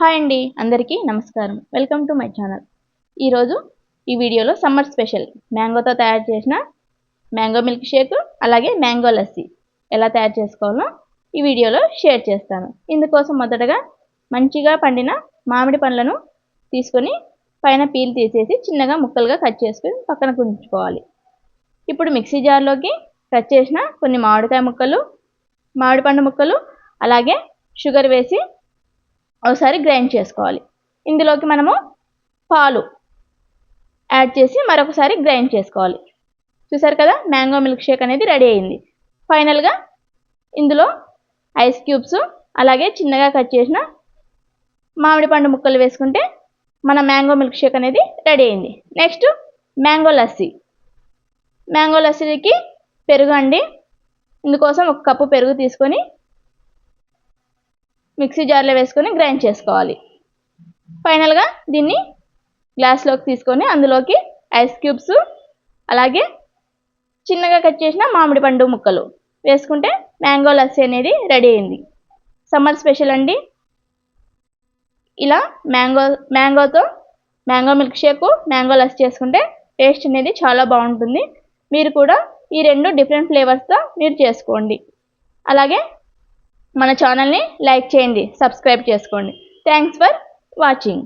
Hi అండి అందరికీ నమస్కారం. వెల్కమ్ టు మై ఛానల్ ఈరోజు ఈ వీడియోలో సమ్మర్ స్పెషల్. మ్యాంగోతో తయారు చేసిన మ్యాంగో మిల్క్ షేక్ అలాగే మ్యాంగో లస్సీ. ఎలా తయారు చేసుకోవాలో ఈ వీడియోలో షేర్ చేస్తాను. ఇందుకోసం మొదటగా మంచిగా పండిన మామిడి పండ్లను తీసుకొని పైన పీల్ తీసేసి చిన్నగా ముక్కలుగా కట్ చేసుకొని పక్కన ఉంచుకోవాలి ఇప్పుడు మిక్సీ జార్లోకి కట్ చేసిన కొన్ని మామిడికాయ ముక్కలు మామిడి పండు ముక్కలు అలాగే షుగర్ వేసి ఒకసారి గ్రైండ్ చేసుకోవాలి. ఇందులోకి మనము పాలు యాడ్ చేసి మరొకసారి గ్రైండ్ చేసుకోవాలి. చూసారు కదా? మ్యాంగో మిల్క్ షేక్ అనేది రెడీ అయింది. ఫైనల్గా ఇందులో ఐస్ క్యూబ్స్ అలాగే చిన్నగా కట్ చేసిన మామిడి పండు ముక్కలు వేసుకుంటే మన మ్యాంగో మిల్క్ షేక్ అనేది రెడీ అయింది. Next mango lassi. మ్యాంగో లస్సీకి పెరుగు అండి. ఇందుకోసం ఒక కప్పు పెరుగు తీసుకొని మిక్సీ జార్లో వేసుకొని గ్రైండ్ చేసుకోవాలి. ఫైనల్గా దీన్ని గ్లాస్లోకి తీసుకొని అందులోకి ఐస్ క్యూబ్స్ అలాగే చిన్నగా కట్ చేసిన మామిడి పండు ముక్కలు వేసుకుంటే మ్యాంగో లస్సీ అనేది రెడీ అయింది. సమ్మర్ స్పెషల్ అండి. ఇలా mango మ్యాంగోతో mango milk shake mango lassi చేసుకుంటే టేస్ట్ అనేది చాలా బాగుంటుంది. మీరు కూడా ఈ రెండు డిఫరెంట్ ఫ్లేవర్స్తో మీరు చేసుకోండి. అలాగే మన ఛానల్ని లైక్ చేయండి సబ్స్క్రైబ్ చేసుకోండి. Thanks for watching